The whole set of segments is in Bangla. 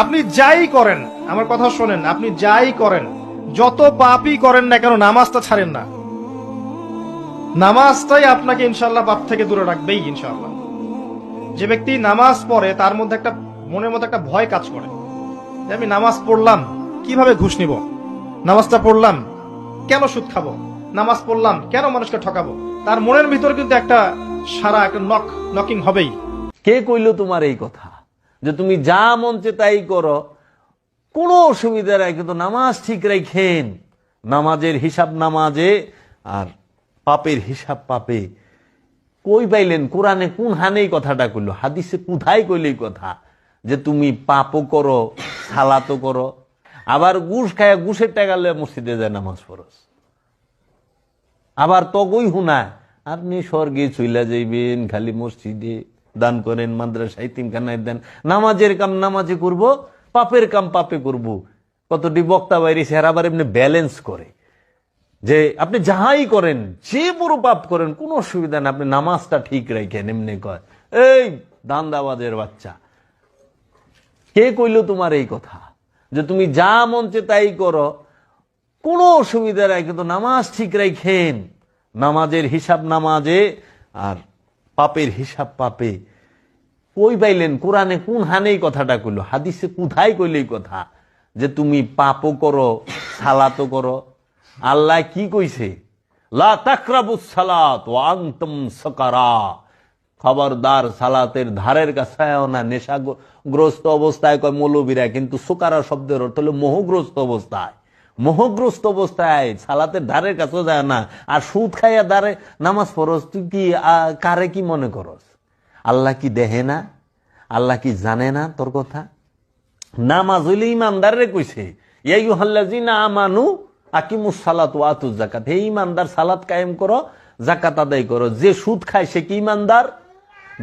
আপনি যাই করেন, আমার কথা শোনেন, আপনি যাই করেন, যত পাপই করেন না কেন, নামাজটা ছাড়েন না। নামাজটাই আপনাকে ইনশাল্লাহ পাপ থেকে দূরে রাখবেই ইনশাল্লাহ যে ব্যক্তি নামাজ পড়ে, তার মধ্যে একটা, মনের মধ্যে একটা ভয় কাজ করে। যে আমি নামাজ পড়লাম, কীভাবে ঘুষ নিব? নামাজটা পড়লাম, কেন সুদ খাব? নামাজ পড়লাম, কেন মানুষকে ঠকাবো? তার মনের ভিতর কিন্তু একটা সারা, একটা নক নকিং হবেই। কে কইলো তোমার এই কথা? যে তুমি যা মঞ্চে তাই করো। কোনো অসুবিধা নাই, কিন্তু নামাজ ঠিক রাখেন নামাজের হিসাব নামাজে আর পাপের হিসাব পাপে। কই পাইলেন? কোরআনে কোন হানে কথাটা কইলো? হাদিসে কোথায় কইলে এই কথা? যে তুমি পাপও করো, সালাতও করো। আবার গুস খায় ঘুষের টাকা লয়ে মসজিদে যায় নামাজ পড়স আবার তগই হুনায়, আপনি স্বর্গে চইলা যাইবেন খালি মসজিদে। দান করেন, মাদ্রাসায় তিনখানায় দেন। নামাজের কাম নামাজে করব, পাপের কাম পাপে করব। কতটি বক্তা বাইরে সে আবার এমনি ব্যালেন্স করে। যে আপনি যাহাই করেন, যে বড় পাপ করেন, কোনো অসুবিধা নেই, আপনি নামাজটা ঠিক রাখেন এমনি কয়। এই দান্দাবাজের বাচ্চা। কে কইল তোমার এই কথা? যে তুমি যা মঞ্চে তাই করো। কোনো অসুবিধা নাই কিন্তু নামাজ ঠিক রাখেন নামাজের হিসাব নামাজে, আর পাপের হিসাব পাপে। কই পাইলেন? কোরআনে কোন হানে কথাটা কইলো? হাদিসে কোথায় কইলে কথা? যে তুমি পাপও করো সালাতো করো। আল্লাহ কি কইছে? খবরদার সালাতের ধারের কাছে না অবস্থায় কয় মৌলবীরা, কিন্তু সুকারা শব্দের অর্থ হলো মোহগ্রস্ত অবস্থায়। মোহগ্রস্ত অবস্থায়, সালাতের ধারের কাছে যায় না। আর সুদ খাইয়া দাঁড়ে নামাজ পড়স তুই কি কারে কি মনে করস? আল্লাহ কি দেহে না? আল্লাহ কি জানে না তোর কথা? নামাজ হইলে ইমানদারে কইছে ইয়াইহাল্লাজিনা আমানু জাকাত হে কায়েম যে সুদ খায় সে কি ইমানদার?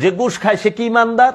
যে ঘুষ খায় সে কি ইমানদার?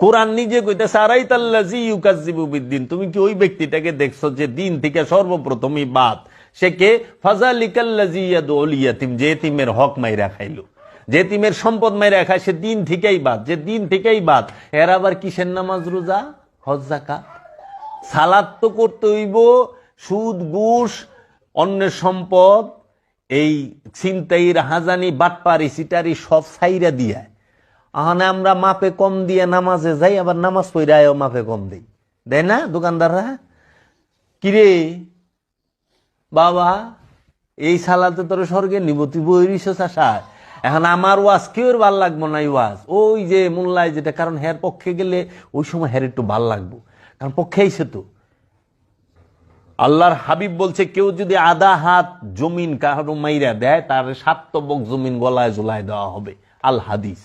কোরআন নিজে কইতেছে আরাই তাল্লাজি তুমি কি ওই ব্যক্তিটাকে দেখছ যে দিন থেকে সর্বপ্রথমই বাদ? সে কে? ফাজালিকাল্লাজি ইয়াদুল ইয়াতিম, যে তিমের হক মাইরা খাইলো। যে তিমের সম্পদ মাইরা খায়, সে দিন থেকেই বাদ। যে দিন থেকেই বাদ, এর আবার কিসের নামাজ রোজা? হজ জাকাত সালাদ তো করতে হইব, সুদ, ঘুষ, অন্যের সম্পদ, এই ছিনতাইর হাজানি বাটপারি সিটারি সব সাইরা দিয়া। আহানে আমরা মাপে কম দিয়ে নামাজে যাই, আবার নামাজ পড়ায়ও মাপে কম দেই। দেয় না দোকানদাররা? কিরে বাবা, এই সালাতে তোর স্বর্গে নিব তুই বইরিস চাষায় এখন আমার ওয়াজ কেউর ভালো লাগবো না ওয়াজ? ওই যে মোল্লায় যেটা, কারণ হের পক্ষে গেলে ওই সময় হের একটু ভালো লাগবো। কারণ পক্ষে আইসে তো। আল্লাহর হাবিব বলছে, কেউ যদি আধা হাত জমিন কারও মাইরা দেয়, তার সাতবক জমিন গলায় জোলায় দেওয়া হবে। আল হাদিস।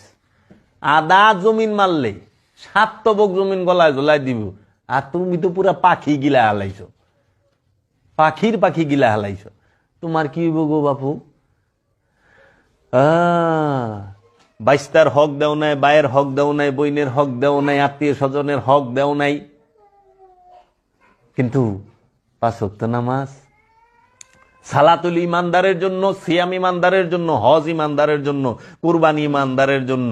আধা জমিন মারলে সাতবক জমিন গলায় জোলায় দিব। আর তুমি তো পুরা পাখি গিলা হালাইছ। পাখির পাখি গিলা হালাইছ। তোমার কি হইব গো বাপু? বাইস্তার হক দেও নাই, বায়ের হক দেও নাই, বইনের হক দেও নাই, আত্মীয় স্বজনের হক দেও নাই। কিন্তু পাঁচ নামাজ, সালাতুল ইমানদারের জন্য, সিয়াম ইমানদারের জন্য, হজ ইমানদারের জন্য, কুরবানি ইমানদারের জন্য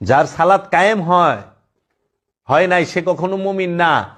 যার সালাত কায়েম হয় হয় নাই সে কখনো মুমিন না।